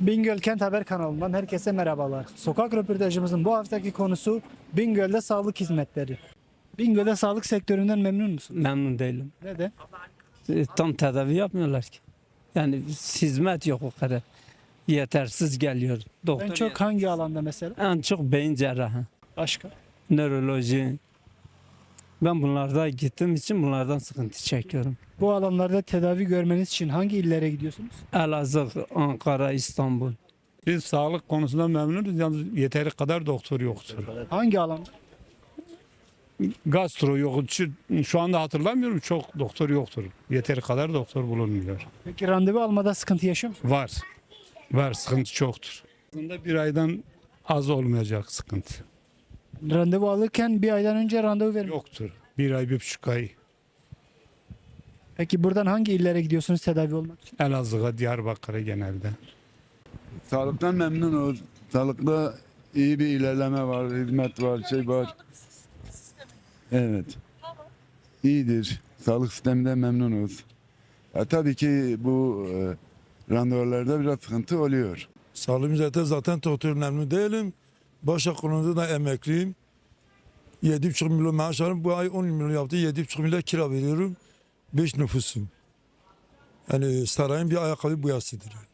Bingöl Kent Haber kanalından herkese merhabalar. Sokak röportajımızın bu haftaki konusu Bingöl'de sağlık hizmetleri. Bingöl'de sağlık sektöründen memnun musun? Memnun değilim. Neden? E, Tam tedavi yapmıyorlar ki. Yani hizmet yok o kadar. Yetersiz geliyor. Doktor En çok hangi alanda mesela? en çok beyin cerrahı, Başka. nöroloji. Ben bunlarda gittiğim için bunlardan sıkıntı çekiyorum. Bu alanlarda tedavi görmeniz için hangi illere gidiyorsunuz? Elazığ, Ankara, İstanbul. Biz sağlık konusunda memnunuz. Yalnız yeteri kadar doktor yoktur. Hangi alanda? Gastro yok. Şu, şu anda hatırlamıyorum çok doktor yoktur. Yeteri kadar doktor bulunmuyor. Peki randevu almada sıkıntı yaşıyor musun? Var. Var sıkıntı çoktur. Aslında bir aydan az olmayacak sıkıntı. Randevu alırken bir aydan önce randevu verin. Yoktur. Bir ay, bir buçuk ay Peki buradan hangi illere gidiyorsunuz tedavi olmak için? Elazığ'a, Diyarbakır'a genelde. Sağlıktan memnunuz. Sağlıkta iyi bir ilerleme var, hizmet var, şey var. Evet. İyidir. Sağlık sisteminden memnunuz. Ya, tabii ki bu e, randevularda biraz sıkıntı oluyor. Sağlığım zaten zaten doktor memnun değilim. Başak konuda da emekliyim. 7,5 milyon maaş alıyorum. Bu ay 10 milyon yaptı. 7,5 milyon kira veriyorum. 5 nüfusum. Yani sarayın bir ayakkabı boyasıdır. yani.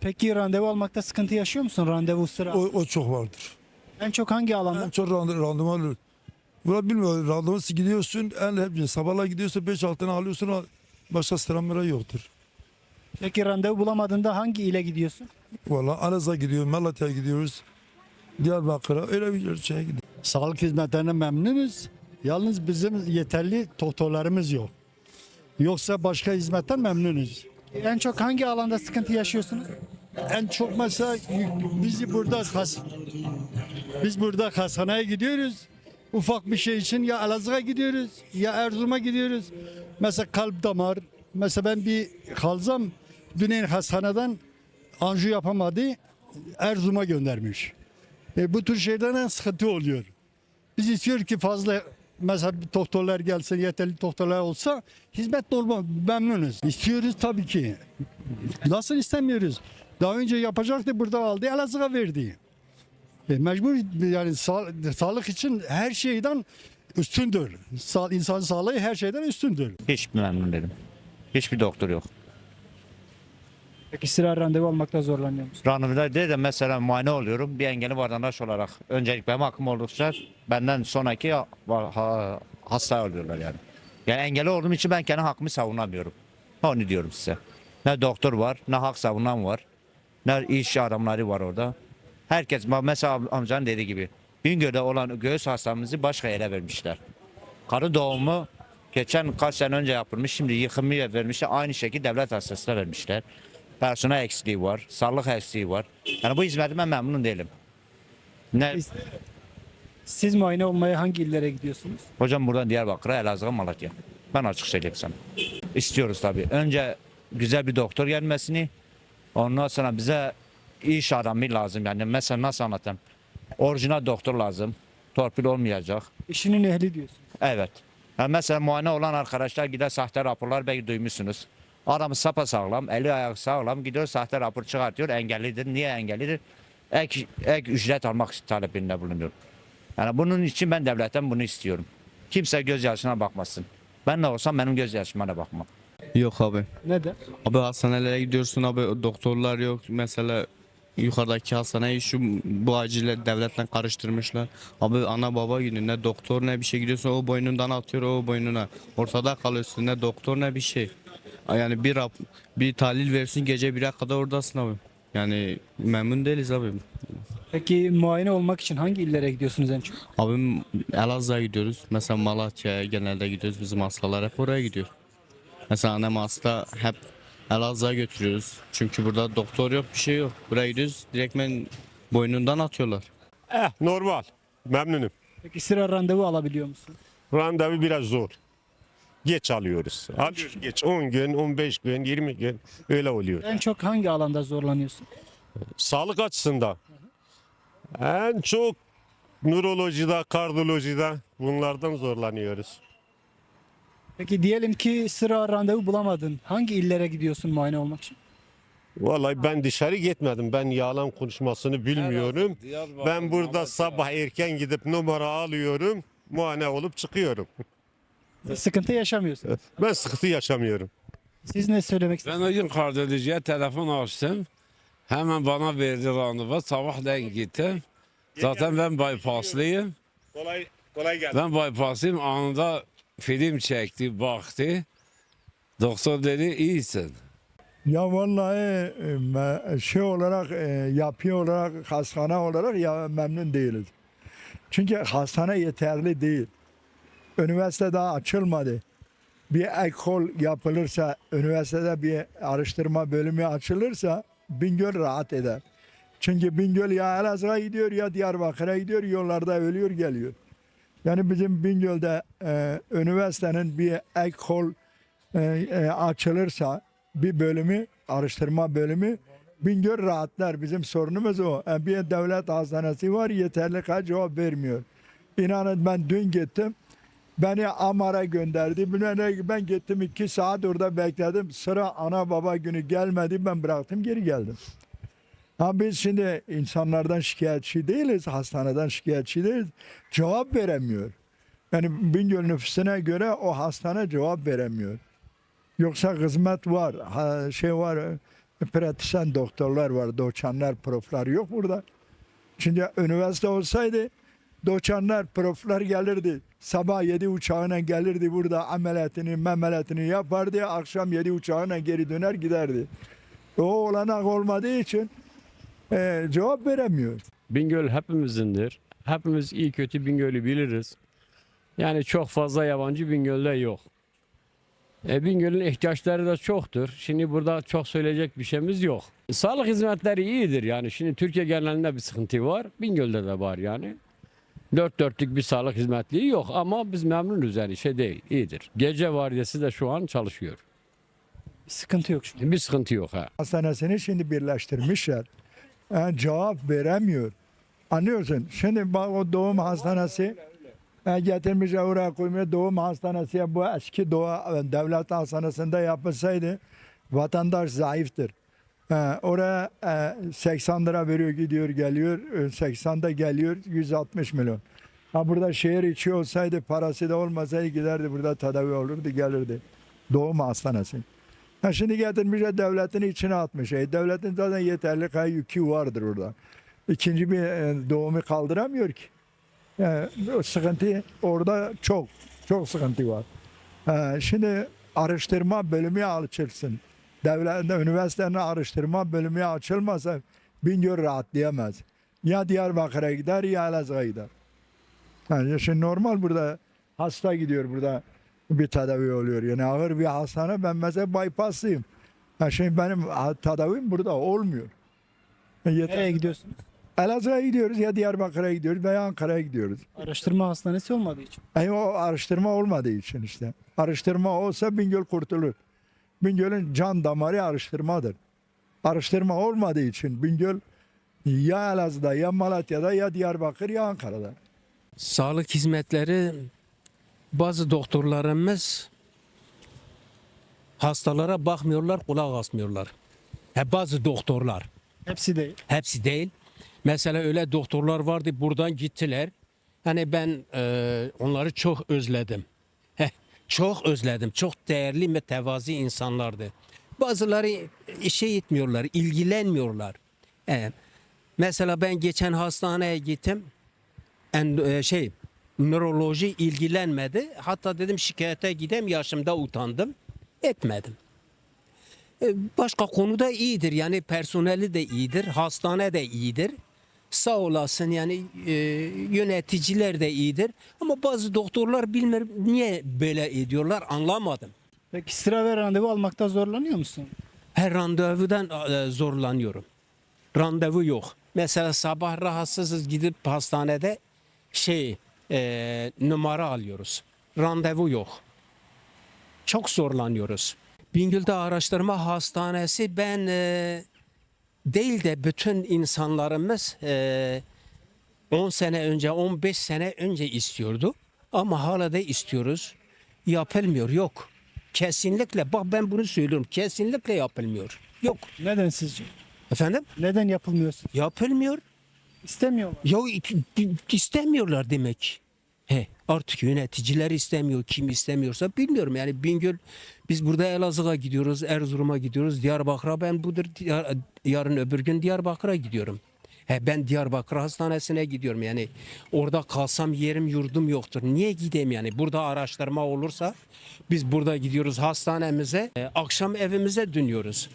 Peki randevu almakta sıkıntı yaşıyor musun? Randevu sıra. O, o çok vardır. En çok hangi alanda? En çok rand- randıman alır. Buna bilmiyorum. Randımansı gidiyorsun. En hep sabahla gidiyorsun. 5-6 tane alıyorsun. Başka sıramıra yoktur. Peki randevu bulamadığında hangi ile gidiyorsun? Valla Anaz'a gidiyoruz. Malatya'ya gidiyoruz. Diyarbakır'a öyle bir şeye gidiyoruz. Sağlık hizmetlerine memnunuz. Yalnız bizim yeterli doktorlarımız yok. Yoksa başka hizmetten memnunuz. En çok hangi alanda sıkıntı yaşıyorsunuz? En çok mesela bizi burada has, biz burada hastaneye gidiyoruz. Ufak bir şey için ya Elazığ'a gidiyoruz ya Erzurum'a gidiyoruz. Mesela kalp damar. Mesela ben bir halzam Düneyn hastaneden anju yapamadı. Erzurum'a göndermiş. E, bu tür şeylerden sıkıntı oluyor. Biz istiyoruz ki fazla mesela doktorlar gelsin, yeterli doktorlar olsa hizmet normal, memnunuz. İstiyoruz tabii ki. Nasıl istemiyoruz? Daha önce yapacaktı burada aldı, Elazığ'a verdi. E, mecbur yani sağ- sağlık için her şeyden üstündür. Sa insan sağlığı her şeyden üstündür. Hiç memnun değilim. Hiçbir doktor yok. Peki sıra randevu almakta zorlanıyor musun? Randevuda değil de mesela muayene oluyorum. Bir engelli vatandaş olarak. Öncelik benim hakkım oldukça benden sonraki ha- ha- hasta oluyorlar yani. Yani engelli olduğum için ben kendi hakkımı savunamıyorum. Onu diyorum size. Ne doktor var, ne hak savunan var, ne iş adamları var orada. Herkes mesela am- amcanın dediği gibi Bingöl'de olan göğüs hastamızı başka yere vermişler. Karı doğumu geçen kaç sene önce yapılmış. Şimdi yıkımı vermişler. Aynı şekilde devlet hastanesine vermişler. Personel eksikliği var. Sağlık eksikliği var. Yani bu hizmeti ben memnun değilim. Ne? Biz- Siz muayene olmaya hangi illere gidiyorsunuz? Hocam buradan Diyarbakır'a, Elazığ'a, Malatya. Ben açık söyleyeyim sana. İstiyoruz tabii. Önce güzel bir doktor gelmesini. Ondan sonra bize iş adamı lazım. Yani mesela nasıl anlatayım? Orijinal doktor lazım. Torpil olmayacak. İşinin ehli diyorsun. Evet. Yani mesela muayene olan arkadaşlar gider sahte raporlar belki duymuşsunuz. Adam sapa sağlam, eli ayak sağlam gidiyor sahte rapor çıkartıyor engellidir. Niye engellidir? Ek, ek ücret almak talebinde bulunuyor. Yani bunun için ben devletten bunu istiyorum. Kimse gözyaşına bakmasın. Ben ne olsam benim gözyaşıma da bakma. Yok abi. Neden? Abi hastanelere gidiyorsun abi doktorlar yok. Mesela yukarıdaki hastaneyi şu bu acile devletle karıştırmışlar. Abi ana baba gidiyor ne doktor ne bir şey gidiyorsun o boynundan atıyor o boynuna. Ortada kalıyorsun ne doktor ne bir şey. Yani bir rap, bir tahlil versin gece 1'e kadar oradasın abi. Yani memnun değiliz abi. Peki muayene olmak için hangi illere gidiyorsunuz en çok? Abim Elazığ'a gidiyoruz. Mesela Malatya'ya genelde gidiyoruz. Bizim hastalar hep oraya gidiyor. Mesela annem hasta hep Elazığ'a götürüyoruz. Çünkü burada doktor yok bir şey yok. Buraya gidiyoruz direktmen boynundan atıyorlar. Eh normal. Memnunum. Peki sıra randevu alabiliyor musun? Randevu biraz zor. Geç alıyoruz. Alıyoruz geç. 10 gün, 15 gün, 20 gün öyle oluyor. En çok hangi alanda zorlanıyorsun? Sağlık açısından en çok nörolojide, kardiyolojide bunlardan zorlanıyoruz. Peki diyelim ki sıra randevu bulamadın. Hangi illere gidiyorsun muayene olmak için? Vallahi ben dışarı gitmedim. Ben yalan konuşmasını bilmiyorum. Ben burada sabah erken gidip numara alıyorum. Muayene olup çıkıyorum. Sıkıntı yaşamıyorsunuz. Ben sıkıntı yaşamıyorum. Siz ne söylemek istersiniz? Ben o gün kardiyolojiye telefon açtım. Hemen bana verdi randevu. Sabahleyin gittim. Zaten ben bypasslıyım. Kolay kolay gelsin. Ben bypasslıyım. Anında film çekti, baktı. Doktor dedi iyisin. Ya vallahi e, şey olarak e, yapı olarak hastane olarak ya memnun değiliz. Çünkü hastane yeterli değil. Üniversite daha açılmadı. Bir ekol yapılırsa, üniversitede bir araştırma bölümü açılırsa Bingöl rahat eder. Çünkü Bingöl ya Elazığ'a gidiyor ya Diyarbakır'a gidiyor, yollarda ölüyor geliyor. Yani bizim Bingöl'de e, üniversitenin bir ekol e, e, açılırsa bir bölümü, araştırma bölümü Bingöl rahatlar. Bizim sorunumuz o. E, bir devlet hastanesi var yeterli kadar cevap vermiyor. İnanın ben dün gittim. Beni Amar'a gönderdi. Ben, ben gittim iki saat orada bekledim. Sıra ana baba günü gelmedi. Ben bıraktım geri geldim. Ha biz şimdi insanlardan şikayetçi değiliz. Hastaneden şikayetçi değiliz. Cevap veremiyor. Yani Bingöl nüfusuna göre o hastane cevap veremiyor. Yoksa hizmet var, ha, şey var, pratisyen doktorlar var, doçanlar, proflar yok burada. Şimdi üniversite olsaydı doçanlar, proflar gelirdi. Sabah yedi uçağına gelirdi burada ameliyatını, memeliyatını yapardı. Akşam yedi uçağına geri döner giderdi. O olanak olmadığı için e, cevap veremiyor. Bingöl hepimizindir. Hepimiz iyi kötü Bingöl'ü biliriz. Yani çok fazla yabancı Bingöl'de yok. E, Bingöl'ün ihtiyaçları da çoktur. Şimdi burada çok söyleyecek bir şeyimiz yok. Sağlık hizmetleri iyidir yani. Şimdi Türkiye genelinde bir sıkıntı var. Bingöl'de de var yani. Dört dörtlük bir sağlık hizmetliği yok ama biz memnunuz yani şey değil, iyidir. Gece vardiyası da şu an çalışıyor. Sıkıntı yok şimdi. Bir sıkıntı yok ha. hastanesini şimdi birleştirmişler. Yani cevap veremiyor. Anlıyorsun? Şimdi bak o doğum hastanesi e, getirmişler oraya koymuyor. Doğum hastanesi bu eski doğa devlet hastanesinde yapılsaydı vatandaş zayıftır. E, oraya e, 80 lira veriyor gidiyor geliyor. E, 80 da geliyor 160 milyon. Ha burada şehir içi olsaydı parası da olmasaydı giderdi burada tedavi olurdu gelirdi. Doğum hastanesi. Ha şimdi getirmişler devletin içine atmış. E, devletin zaten yeterli kadar yükü vardır orada. İkinci bir e, doğumu kaldıramıyor ki. Yani o sıkıntı orada çok, çok sıkıntı var. E, şimdi araştırma bölümü açılsın. Devlet, üniversitenin araştırma bölümü açılmasa Bingöl rahatlayamaz. Ya Diyarbakır'a gider ya Elazığ'a gider. Yani şimdi normal burada hasta gidiyor burada bir tedavi oluyor. Yani ağır bir hastane ben mesela bypasslıyım. Ha şimdi benim tedavim burada olmuyor. Yeter. Nereye gidiyorsunuz? Elazığ'a gidiyoruz ya Diyarbakır'a gidiyoruz veya Ankara'ya gidiyoruz. Araştırma hastanesi olmadığı için. Yani o araştırma olmadığı için işte. Araştırma olsa Bingöl kurtulur. Bingöl'ün can damarı araştırmadır. Araştırma olmadığı için Bingöl ya Elazığ'da ya Malatya'da ya Diyarbakır ya Ankara'da. Sağlık hizmetleri bazı doktorlarımız hastalara bakmıyorlar, kulak asmıyorlar. He, bazı doktorlar. Hepsi değil. Hepsi değil. Mesela öyle doktorlar vardı buradan gittiler. Hani ben e, onları çok özledim. Çok özledim. Çok değerli ve tevazi insanlardı. Bazıları işe gitmiyorlar, ilgilenmiyorlar. E, mesela ben geçen hastaneye gittim. En, e, şey nöroloji ilgilenmedi. Hatta dedim şikayete gidem yaşımda utandım. Etmedim. Başka konuda iyidir yani personeli de iyidir, hastane de iyidir. Sağ olasın yani e, yöneticiler de iyidir. Ama bazı doktorlar bilmiyorum niye böyle ediyorlar anlamadım. Peki sıra ve randevu almakta zorlanıyor musun? Her randevudan e, zorlanıyorum. Randevu yok. Mesela sabah rahatsızız gidip hastanede şey e, numara alıyoruz. Randevu yok. Çok zorlanıyoruz. Bingöl'de Araştırma Hastanesi ben e, değil de bütün insanlarımız e, 10 sene önce 15 sene önce istiyordu. Ama hala da istiyoruz. Yapılmıyor yok. Kesinlikle bak ben bunu söylüyorum. Kesinlikle yapılmıyor. Yok. Neden sizce? Efendim? Neden yapılmıyor? Yapılmıyor. İstemiyorlar. Ya istemiyorlar demek. He, artık yöneticiler istemiyor. Kim istemiyorsa bilmiyorum. Yani Bingöl biz burada Elazığ'a gidiyoruz, Erzurum'a gidiyoruz, Diyarbakır'a ben budur Diyar- yarın öbür gün Diyarbakır'a gidiyorum. He, ben Diyarbakır Hastanesi'ne gidiyorum. Yani orada kalsam yerim yurdum yoktur. Niye gideyim yani? Burada araştırma olursa biz burada gidiyoruz hastanemize, e, akşam evimize dönüyoruz.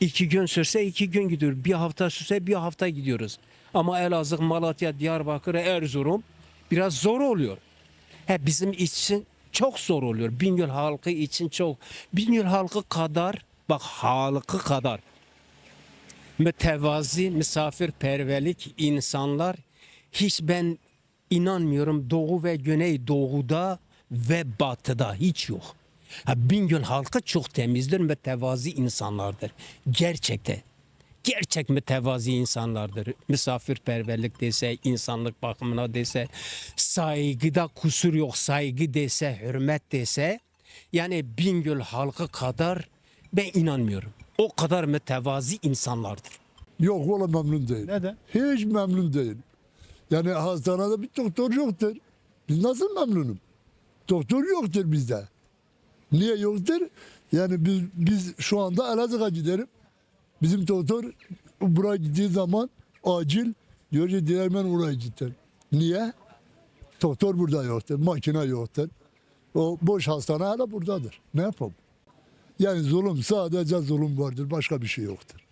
İki gün sürse iki gün gidiyoruz. Bir hafta sürse bir hafta gidiyoruz. Ama Elazığ, Malatya, Diyarbakır, Erzurum biraz zor oluyor. He, bizim için çok zor oluyor. Bingöl halkı için çok. Bingöl halkı kadar, bak halkı kadar mütevazi, misafirperverlik insanlar hiç ben inanmıyorum Doğu ve Güney Doğu'da ve Batı'da hiç yok. Ha, Bingöl halkı çok temizdir, mütevazi insanlardır. Gerçekte. Gerçek mütevazi insanlardır. Misafirperverlik dese, insanlık bakımına dese, saygıda kusur yok, saygı dese, hürmet dese. Yani Bingöl halkı kadar ben inanmıyorum. O kadar mütevazi insanlardır. Yok valla memnun değil. Neden? Hiç memnun değil. Yani hastanede bir doktor yoktur. Biz nasıl memnunum? Doktor yoktur bizde. Niye yoktur? Yani biz, biz şu anda Elazığ'a giderim. Bizim doktor buraya gittiği zaman acil diyor ki diğer ben oraya gittim. Niye? Doktor burada yoktur, makine yoktur. O boş hastane hala buradadır. Ne yapalım? Yani zulüm sadece zulüm vardır, başka bir şey yoktur.